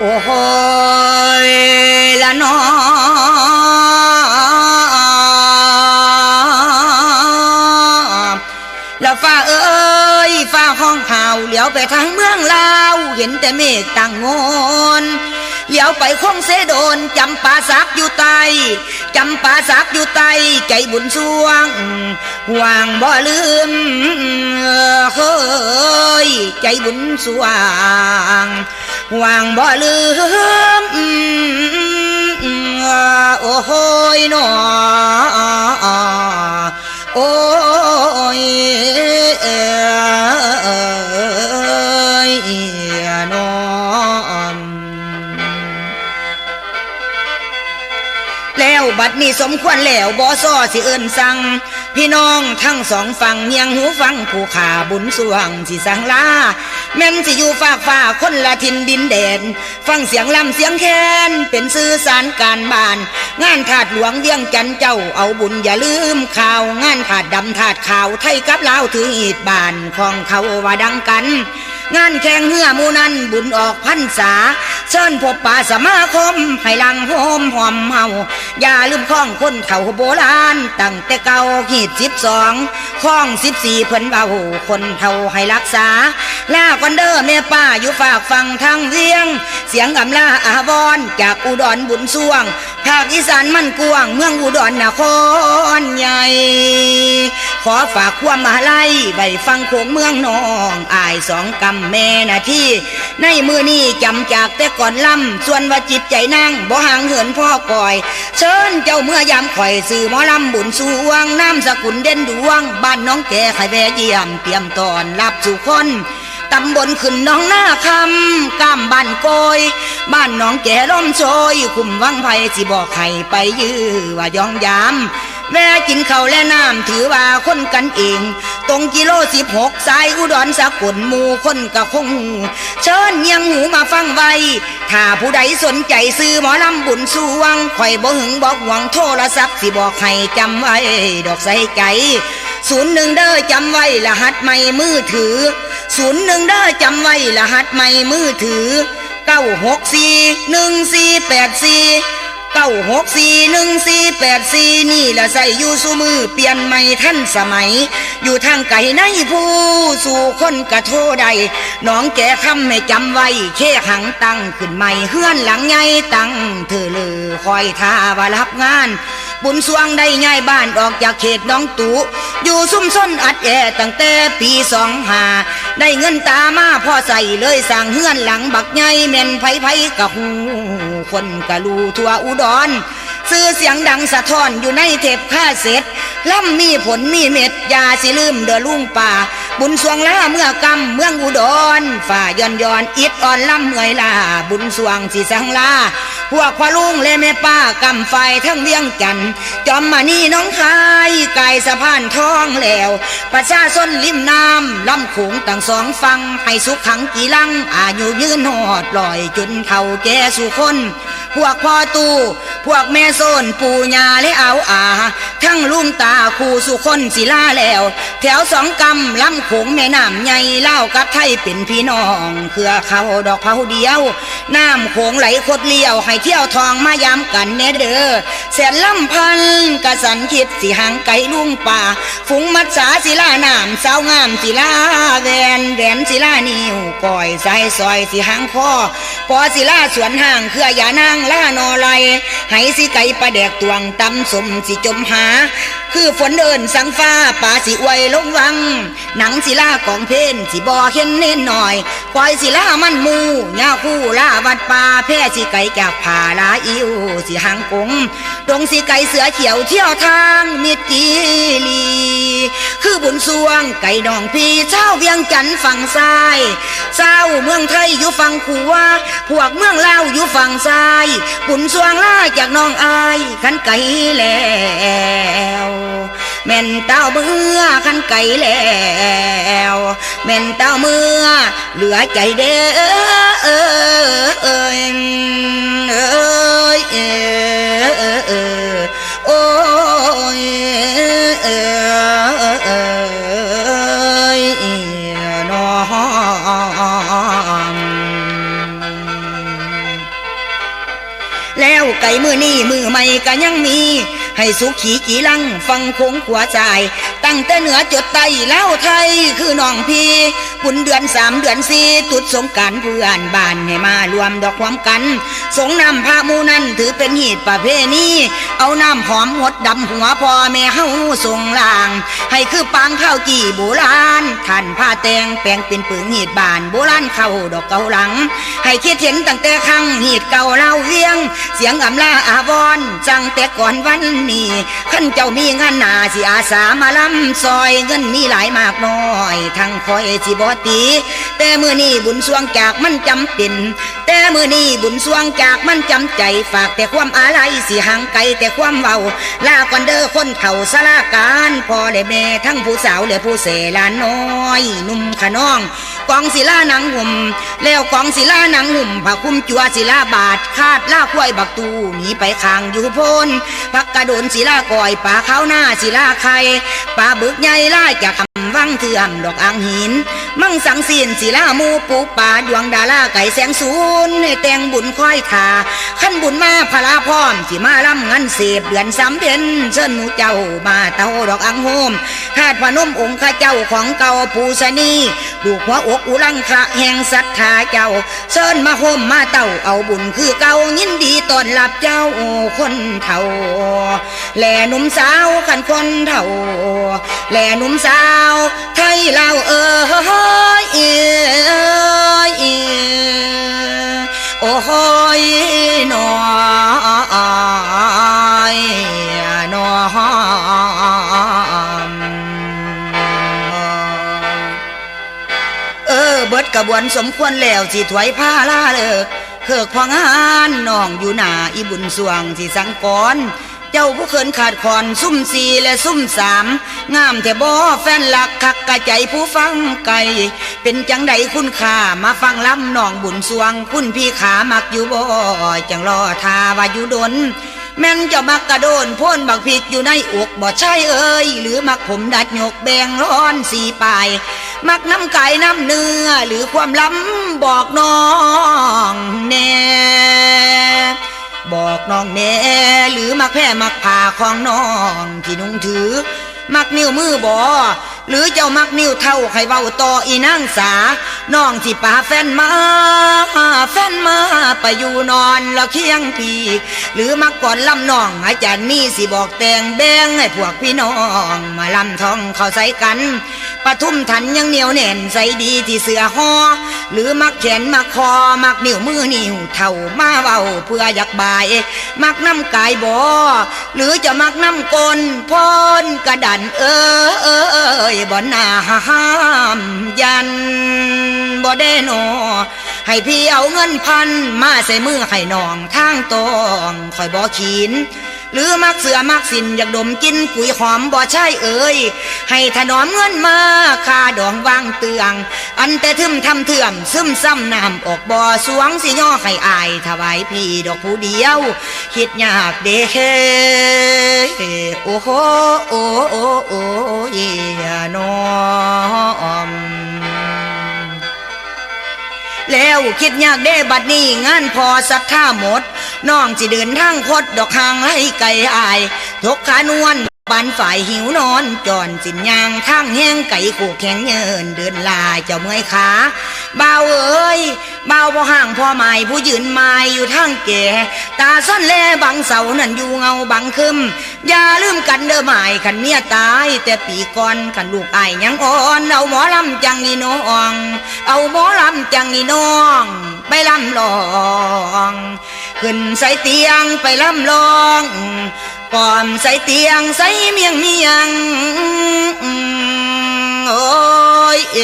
โอ้โหยละน้อล้วฟ้าเอ้ยฟ้าห้องข่าวเหลียวไปทางเมืองลาวเห็นแต่เมฆต่างงนเหลียวไปคงเสโดนจำปาสักอยู่ใต้จำปาสักอยู่ใต้ใจบุญสวงห่วงบ่ลืมเฮ้ยใจบุญสวง ห่วงบ่ลืมโอ้โหยหนอโอ้ยเอยนอนแล้วบัดนี้สมควรแล้วบอซอสิเอิ้นสั่งพี่น้องทั้งสองฝั่งเนียงหูฟังผู้ขาบุญสวงสิสังลา แม่นสิอยู่ฝากฟ้าคนละทินดินแดน ฟังเสียงลำเสียงแคนเป็นสื่อสารการบ้าน งานถาดหลวงเวียงจันเจ้าเอาบุญอย่าลืมข่าว งานถาดดำถาดขาวไทยกับลาวถืออีดบานของเขาว่าดังกัน งานแข่งเหือมูนันบุญออกพรรษาเชิญพบป่าสมาคมให้ลังโฮมหอมเฮาอย่าลืมข้องคนเฒ่าโบราณตั้งแต่เก่าหีดสิบสองข้องสิบสี่เพิ่นเบาคนเฒ่าให้รักษาลากันเด้อแม่ป้าอยู่ฝากฟังทางเวียง เสียงอำลาอาวรจากอุดรบุญสวง ภาคอีสานมันกวาง เมืองอุดรนครใหญ่ ขอฝากความมาไลัยใบฟังโขงเมืองนองอายสองกำแม่นาที่ ในมือนี้จำจากแต่ก่อนลำส่วนว่าจิตใจนั่งบ่ห่างเหินพ่อก่อย เชิญเจ้าเมื่อยามข่อยสื่อหมอลำบุญสวงน้ำสกุลเด่นดวง บ้านน้องแก่ไข่แวเยี่ยมเตรียมตอนรับสู่คน ตำบลขึ้นน้องหน้าคำก้ามบ้านโกยบ้านน้องแก่ล้มโชยคุมวังไผ่สิบอกใครไปยื้อว่ายองยามแม่กินข้าและน้ำถือว่าคนกันเอง ตรงกิโลสิบหกสายอุดรสกุลหมู่คนกะคง เชิญเนียงหูมาฟังไว้ ถ้าผู้ใดสนใจซื้อหมอลำบุญสวงข่อยบ่หึงบอกหวังโทรศัพท์สิบอกให้จำไว้ ดอกใส่ใจศูนย์หนึ่งเด้อจำไว้รหัสไม่มือถือ ศูนย์หนึ่งเด้จำไว้รหัสไม่มือถือเก้าหกสี่หนึ่งสี่แปดสี่เก้าหกสี่หนึ่งสี่แปดสี่นี่ละใส่อยู่สูมือเปลี่ยนใหม่ท่านสมัย อยู่ทางไก่ในผู้สู่คนกระโทใดน้องแก่คำให้จำไว้เค่หังตั้งขึ้นใหม่เฮือนหลังใหญ่ตั้งเธอเลยคอยท่าว่ารับงาน บุญสวงได้ย้ายบ้านออกจากเขตน้องตูอยู่ซุ่มซ่นอัดแอตั้งแต่ปีสองหาได้เงินตามาพ่อใส่เลยสั่งเฮือนหลังบักใหญ่แม่นไผไผกะหูคนกะลูทั่วอุดรซื้อเสียงดังสะท้อนอยู่ในเทปค่าเสร็จล่ำมีผลมีเม็ดยาสิลืมเดือลุงป่า บุญสวงล่าเมื่อกำเมืองอุดรฝ่าย้อนย้อนอิดอ่อนล่ำเมื่อยลาบุญสวงสิสังลา พวกพ่อลุงและแม่ป้ากำไฟทั้งเวียงจันจอมมานี่น้องคายไก่สะพานทองแล้ว ประชาชนริมน้ำลำขงต่างสองฟังให้สุขขังกี่ลังอายุยืนหอดลอยจนเท่าแก่สุคนพวกพ่อตู้พวกแม่โซนปู่ยาและเอาอาทั้งลุงตาคู่สุคนศิลาแล้ว แถวสองกำลำโขงแม่น้ำใหญ่เล่ากับไทยเป็นพี่น้องเครือเขาดอกเผาเดียว น้ำโขงไหลคดเลี้ยวให้เที่ยวทองมายามกันแน่เด้อแสนลำพันกระสันคิดสิหางไก่ลุงป่าฝูงมัดสาศิลาน้ำสาวงามศิลาแวนแหวนศิลานิ้วก้อยใส่ซอยสิหางคอปอศิลาสวนห่างเครืออยานางล่านอไลให้สิไก่ประแดกตวงตำสมสิจมหา คือฝนเดินสังฟ้าป่าสิอวยลงวัง หนังศิล่ากองเพนสิบอเห็นเน้นหน่อยปล่อยศิล่ามันมูญาคู่ล่าวัดป่าแพ่สิไก่จากผาลาอิวสิหางกงดงสิไก่เสือเขียวเที่ยวทางมิตรีลี คือบุญสวงไก่นองพี่เจ้าเวียงจันฝั่งซ้ายเจ้าเมืองไทยอยู่ฝั่งขัวพวกเมืองลาวอยู่ฝั่งซ้ายบุญสวงล่าจากน้องอายขันไก่แล้วแม่นเต้าเมื่อขันไก่แล้วแม่นเต้าเมื่อเหลือใจเด้อ ก็ยังมี ให้สุขีกีลังฟังคงขัวใจตั้งแต่เหนือจดใต้เล่าวไทยคือน้องพี่บุญเดือนสามเดือนสี่ตุดสงการเพื่อนบ้านให้มารวมดอกความกัน สงนำพระมูนั้นถือเป็นหีดประเพณีเอาน้ำหอมหดดำหัวพ่อแม่เฮาส่งลาง ให้คือปางข้าวกี่โบราณท่านผ้าแตงแปลงเป็นปึงหีดบานโบราณเข้าดอกเกาหลัง ให้คิดเห็นตั้งแต่ครั้งหีดเก่าเล่าเวียง เสียงอำลาอาวรณ์จังแต่ก่อนวันนี้ขั้นเจ้ามีงานนาสิอาสามาลำซอยเงินนี่หลายมากน้อย ทั้งคอยสิบอตี แต่มือนี่บุญสวงจากมันจำเป็น แต่มือนี่บุญสวงจากมันจำใจ ฝากแต่ความอาลัยสิห่างไกลแต่ความเว้าลาก่อนเด้อคนเข่าสลาการพ่อและแม่ทั้งผู้สาวและผู้เสลานน้อย นุ่มขน้อง กองศิลาหนังหุ่มแล้วกองศิลาหนังหุ่มผักคุ้มจัวศิลาบาดคาดล่าควายบักตูหนีไปคางอยู่โพนพักกระโดนศิลาก่อยป่าเข้าหน้าศิลาไข่ป่าบึกใหญ่ล่าจากคำ วังเถื่อมดอกอ่างหิน มั่งสังสีนศิลามูปูป่าดวงดาราไก่แสงสูนให้แต่งบุญค่อยขาขั้นบุญมาพลาพร้อมสิมาล่ำงันเสพเดือนสามเพ็ญเชิญหมูเจ้ามาเต้าดอกอังโฮมคาดพนมองค์ข้าเจ้าของเก่าปูสนีดูกหัวอกอุลังคะแห่งศรัทธาเจ้าเชิญมาโฮมมาเต้าเอาบุญคือเก่ายินดีตอนรับเจ้าคนเฒ่าแลหนุ่มสาวขันคนเฒ่าแลหนุ่มสาวไทยเราเอ้ยเอยโอ้ยหนอยหนอเออเบิดกระบวนสมควรแล้วสิถวยผ้าล่าเลิกเคิกพองานน้องอยู่หนาอีบุญสวงสิสังกร เจ้าผู้เขินขาดคอนซุ่มสี่และซุ่มสามงามแต่บ่แฟนหลักคักกะใจผู้ฟังไก่เป็นจังใดคุณค่ามาฟังล้ำน้องบุญสวง คุณพี่ขามักอยู่บ่จังรอทาว่าอยู่ดนแม่นจะมักกระโดนพ่นบักผิดอยู่ในอกบ่ใช่เอ้ยหรือมักผมดัดหยกแบงร้อนสีปลาย มักน้ำไก่น้ำเนื้อหรือความล้ำบอกน้องแน่ บอกน้องแน่หรือมักแพ้มักผ่าของน้องที่นุ่งถือ มักนิ้วมือบอ หรือเจ้ามักนิ้วเท่าใครเว้าต่ออีนางสา น้องที่ป่าแฟนมาแฟนมาไปอยู่นอนแล้วเคียงพี่หรือมักก่อนลำน้องอาจารย์มีสิบอกแต่งแบงให้พวกพี่น้อง มาลำทองเข้าใส่กันปทุมทันยังเหนียวแน่นใส่ดีที่เสือหอหรือมักแขนมักคอมักนิ้วมือนิ้วเท่ามาเว้าเพื่ออยากบาย มักน้ำกายบอหรือจะมักน้ำกลพนกระดันเออเออเอยบ่หน้าห้ามยันบ่ได้นอให้พี่เอาเงินพันมาใส่มือให้น้องทางตองคอยบ่ขีน หรือมักเสือมักสินอยากดมกินปุ๋ยหอมบ่ใช่เอ่ยให้ถนอมเงินมาค่าดองวางเตือง อันแต่ทึมทำเถื่อมซึมซ้ำน้ำออกบ่อสวงสิย่อให้อายถวายพี่ดอกผู้เดียวคิดยากเด้โอ้โหโอ้โอ้โอ้เยนอมแล้วคิดยากได้บัดนี้งานพอสัท่าหมด น้องจิเดินทางคดดอกหางให้ไกลอาย ทกขานวลบานฝ่ายหิวนอนจอนสินยางทางแห้งไก่ขู่แข็งเยินเดินลายเจ้าเมื่อยขาเบาเอ้ยเบาวบ่ห่างพ่อไม้ผู้ยืนไม้อยู่ทางแก่ ตาซ่อนแลบังเสานั่นอยู่เงาบังคึมอย่าลืมกันเด้อหมายขันเมียตาย แต่ปีก่อนขันลูกอายยังอ่อนเอาหมอลำจังนี่น้องเอาหมอลำจังนี่น้อง ไปลำลอง ขึ้นใส่เตียงไปลำลองก่อนใส่เตียงใส่เมียงเมียงโอ้ยเอ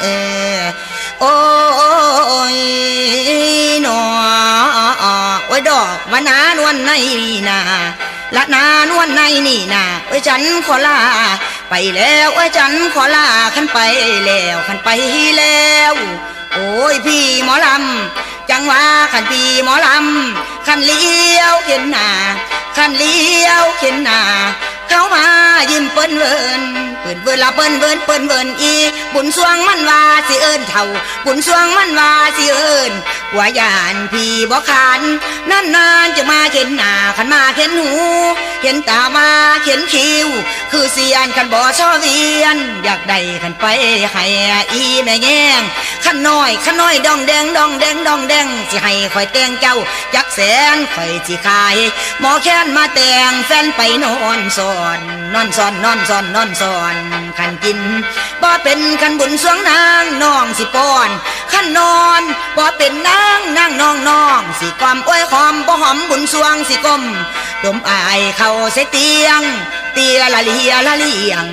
เอโอ้ยหนอโอ้ยดอกวานานวลในนี่นาละนานวลในนี่นาโอ้ยฉันขอลาไปแล้วโอ้ยฉันขอลาขันไปแล้วขันไปแล้ว โอ้ยพี่หมอลำ จังว่าขันปีหมอลำขันเลี้ยวเห็นหน้าขันเลี้ยวเห็นหน้า เข้ามายิ้มเปิ้นเวินเปิ้นเวินละเปิ้นเวินเปิ้นเวินอีบุญสวงมันว่าสิเอิ้นเท่าบุญสวงมันว่าสิเอิ้นว่ายานพี่บ่ขานนานๆจะมาเข็นหน้าขันมาเข็นหู เห็นตามาเข็นคิว คือเสียนขันบ่ชอเวียน อยากได้ขันไปให้อีแม่แง่งขันน้อยขันน้อยดองแดงดองแดงดองแดงสิให้คอยแต่งเจ้าจักแสนคอยสิขาย หมอแค้นมาแต่งแฟนไปนอนสอนนอนสอนนอนสอนนอนสอนขันกินบ่เป็นขันบุญสวงนางน้องสิป้อนขันนอนบ่เป็นนางนางน้องน้องสิกอมอ้อยหอมบ่หอมบุญสวงสิกลมดมอายเข้าใส่เตียง เตียละเลียละเลียง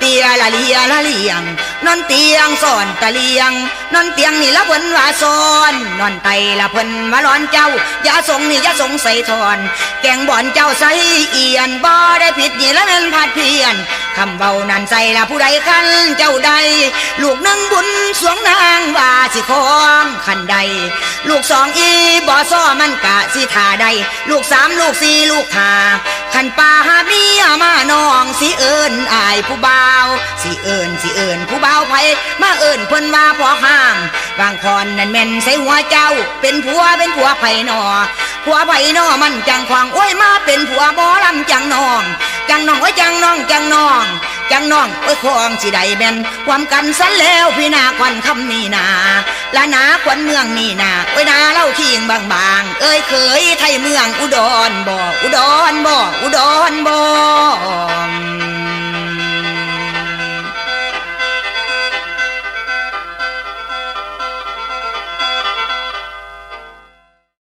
เตียละเลียละเลียง นอนเตียงสอนตะเลียง นอนเตียงนี่ละเพิ่นว่าสอน นอนไตละเพิ่นว่าร้อนเจ้า อย่าสงนี่อย่าสงใส่ทอน แกงบ่อนเจ้าใส่เอียนบ่ได้ผิดนี่ละแม่นพลาดเพียนคำเบานั่นใส่ละผู้ใดคันเจ้าใด ลูกหนึ่งบุญสวงนางว่าสิของคันใด ลูกสองอีบ่ซ้อมันกะสิท่าใด ลูกสามลูกสี่ลูกห้าันป่าหาเมียมาน้องสิเอิญอายผู้บ่าวสิเอิญสิเอิญผู้บ่าวไผมาเอิญเพิ่นว่าพอห้างบางคนนั่นแม่นใส่หัวเจ้า เป็นผัวเป็นผัวไผนอผัวไผนอมันจังควางโอ้ยมาเป็นผัวบ่ลำจังน้อง จังน้องโอ้ยจังน้องจังน้อง จังน้องเอ้ยคองสิใดแม่นความกันสันแล้วพี่นาควันคำนี่นาละนาควันเมืองนี่นาเอ้ยนาเล่าขิงบางบางเอ้ยเคยไทยเมืองอุดรบ่อุดรบ่อุดรบ่